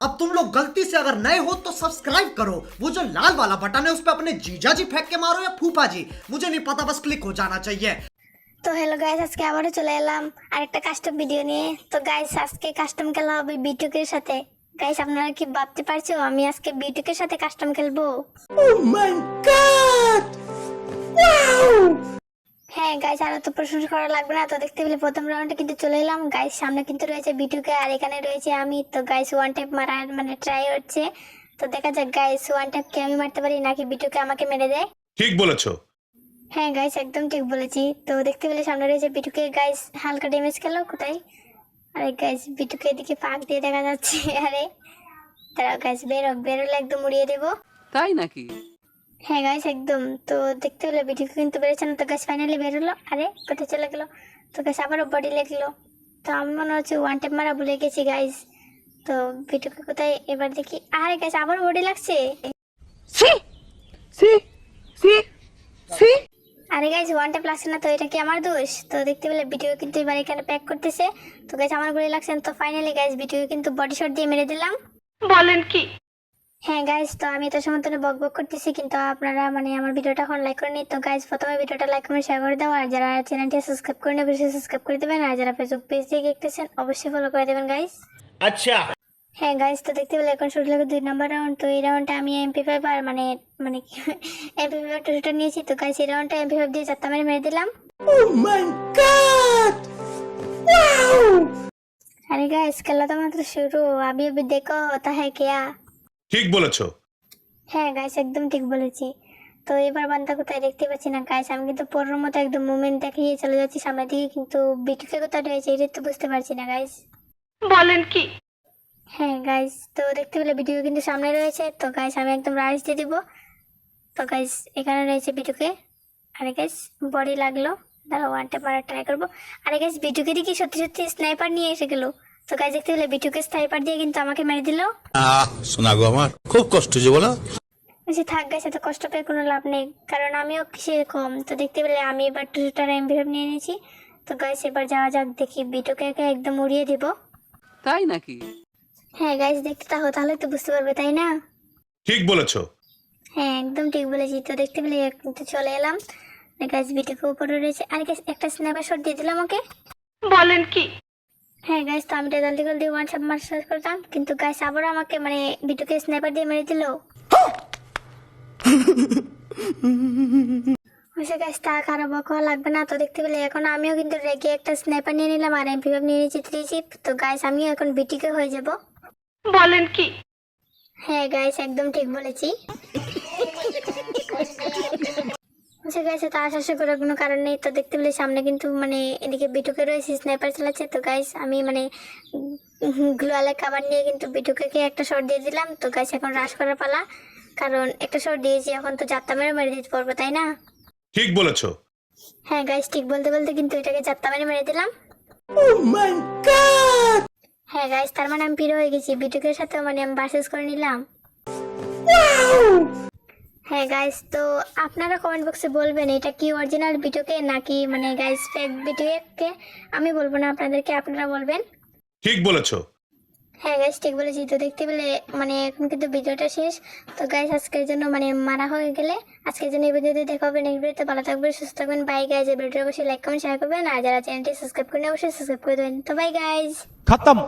अब तुम लोग गलती से अगर नए हो तो सब्सक्राइब करो वो जो लाल वाला बटन है उस पर अपने जीजा जी फेंक के मारो या फूफा जी मुझे नहीं पता बस क्लिक हो जाना चाहिए তো হ্যালো গাইস আজকে আবারও চলে এলাম আরেকটা কাস্টম ভিডিও নিয়ে তো গাইস আজকে কাস্টম খেলা হবে বিটুকের সাথে গাইস আপনারা কি ভাবতে পারছো আমি আজকে বিটুকের সাথে কাস্টম খেলবো হ্যাঁ গাইস আর তো প্রশংসা করা লাগবে না। তো দেখতে পেলে প্রথম রাউন্ডে কিন্তু চলে এলাম। গাইস সামনে কিন্তু রয়েছে বিটুকে আর এখানে রয়েছে আমি। তো গাইস ওয়ান টাইপ মারার মানে ট্রাই হচ্ছে। তো দেখা যাক গাইস ওয়ান টাইপ কে আমি মারতে পারি নাকি বিটুকে আমাকে মেরে দেয়? ঠিক বলেছ। হ্যাঁ গাইস একদম ঠিক বলেছি। তো দেখতে পেলে সামনে রয়েছে বিটুকে গাইস হালকা ড্যামেজ খেলো কোথায়? আরে গাইস বিটুকে এদিকে পাক দিয়ে দেখা যাচ্ছে। আরে তারা গাইস বেরো বেরোলে একদম উড়িয়ে দেবো। তাই নাকি? হ্যাঁ গাইস একদম। তো দেখতে পেলে ভিডিও কিন্তু বেরোচ্ছে না। তো গাছ ফাইনালি বেরোলো আরে কোথায় চলে গেলো? তো গাছ আবারও বডি লেগলো তো আমি মনে হচ্ছে ওয়ান টাইপ মারা ভুলে গেছি গাইস তো বিটুকে কোথায়? এবার দেখি। আরে গাছ আবার বডি লাগছে? আরে গাইজ ওয়ান টাইপ লাগছে না তো এটা কি আমার দোষ? তো দেখতে পেলে ভিডিও কিন্তু এবার এখানে প্যাক করতেছে। তো গাইজ আমার গুলি লাগছে না। তো ফাইনালি গাইজ ভিডিও কিন্তু বডি শট দিয়ে মেরে দিলাম। বলেন কি? হ্যাঁ গাইজ তো আমি তো সময় বক বক করতেছি কিন্তু আপনারা মানে আমার ভিডিওটা এখন লাইক করে নিন তো গাইজ প্রথমে ভিডিওটা লাইক করে শেয়ার করে দাও আর যারা চ্যানেলটি সাবস্ক্রাইব করে নেবেন সাবস্ক্রাইব করে দেবেন আর যারা ফেসবুক পেজ থেকে দেখতেছেন অবশ্যই ফলো করে দেবেন গাইজ আচ্ছা। হ্যাঁ গাইজ তো দেখতে পেলে এখন শুরু লাগে দুই নম্বর রাউন্ড তো এই রাউন্ডটা আমি এমপি ফাইভ আর মানে মানে এমপি ফাইভ টুটা নিয়েছি। তো গাইজ এই রাউন্ডটা এমপি ফাইভ দিয়ে চারটা মেরে মেরে দিলাম। oh আরে গাইজ খেলা তো মাত্র শুরু আমি আবি দেখো তা কেয়া ঠিক বলেছ। হ্যাঁ গাইস একদম ঠিক বলেছি। তো এবার বান্দা কোথায় দেখতে পাচ্ছি না? গাইস আমি কিন্তু পরের মতো একদম মুভমেন্ট দেখিয়ে চলে যাচ্ছি সামনের দিকে কিন্তু বিটুকে কোথায় রয়েছে এটা তো বুঝতে পারছি না গাইস বলেন কি? হ্যাঁ গাইস তো দেখতে পেলে ভিডিও কিন্তু সামনে রয়েছে। তো গাইস আমি একদম রাইস দিয়ে দিব। তো গাইস এখানে রয়েছে বিটুকে আরে গাইস বডি লাগল। দাঁড়া ওয়ানটা মারা ট্রাই করব। আরে গাইস বিটুকে দেখি সত্যি সত্যি স্নাইপার নিয়ে এসে গেলো। তো গাইস দেখতে পেলে বিটুকে স্নাইপার দিয়ে কিন্তু আমাকে মেরে দিল। আহ শোনা গো আমার খুব কষ্ট যে বলো। বলছি থাক গাইস এত কষ্ট পেয়ে কোনো লাভ নেই। কারণ আমিও কম তো দেখতে পেলে আমি এবার টুটার এমভিএফ নিয়ে নিয়েছি। তো গাইস এবার যাওয়া যাক দেখি বিটুকে একে একদম উড়িয়ে দিব। তাই নাকি? হ্যাঁ গাইস দেখতে তাহো তাহলে তো বুঝতে পারবে তাই না? ঠিক বলেছ। হ্যাঁ একদম ঠিক বলেছি। তো দেখতে পেলে কিন্তু চলে এলাম। গাছ বিটুকে উপরে রয়েছে। আর একটা স্ন্যাপার শট দিয়ে দিলাম ওকে বলেন কি? হ্যাঁ গাইস তো আমি জলদি জলদি ওয়ান শট মার শেষ করতাম। কিন্তু গাইস আবারও আমাকে মানে বিটুকে স্ন্যাপার দিয়ে মেরে দিল। হয়েছে গাছ তা খারাপ বকা লাগবে না। তো দেখতে পেলে এখন আমিও কিন্তু রেগে একটা স্ন্যাপার নিয়ে নিলাম আর এমপি নিয়ে নিয়েছি থ্রি চিপ তো গাইস আমিও এখন বিটিকে হয়ে যাব। বলেন কি? হ্যাঁ গাইস একদম ঠিক বলেছি। সে গাইছে তা আশা করার কোনো কারণ নেই। তো দেখতে পেলে সামনে কিন্তু মানে এদিকে বিটুকে রয়েছে স্নাইপার চালাচ্ছে। তো গাইস আমি মানে গ্লোয়ালে খাবার নিয়ে কিন্তু বিটুকে একটা শট দিয়ে দিলাম। তো গাইস এখন রাশ করার পালা। কারণ একটা শট দিয়েছি এখন তো চারটা মেরে মেরে দিতে পারব তাই না? ঠিক বলেছ। হ্যাঁ গাইস ঠিক বলতে বলতে কিন্তু এটাকে চারটা মেরে মেরে দিলাম। হ্যাঁ গাইস তার মানে আমি পিরো হয়ে গেছি। বিটুকের সাথে মানে আমি বার্সেস করে নিলাম। হ্যাঁ গাইস তো আপনারা কমেন্ট বক্সে বলবেন এটা কি অরিজিনাল ভিডিওকে নাকি মানে গাইস ফেক ভিডিওকে আমি বলব না আপনাদেরকে আপনারা বলবেন। ঠিক বলেছ। হ্যাঁ গাইস ঠিক বলেছি। তো দেখতে পেলে মানে এখন কিন্তু ভিডিওটা শেষ। তো গাইস আজকের জন্য মানে মারা হয়ে গেলে আজকের জন্য এই ভিডিওতে দেখা হবে। নেক্সট ভিডিওতে ভালো থাকবেন সুস্থ থাকবেন। বাই গাইজ ভিডিওটা অবশ্যই লাইক কমেন্ট শেয়ার করবেন। আর যারা চ্যানেলটি সাবস্ক্রাইব করেন অবশ্যই সাবস্ক্রাইব করে দেবেন। তো বাই গাইজ খতম।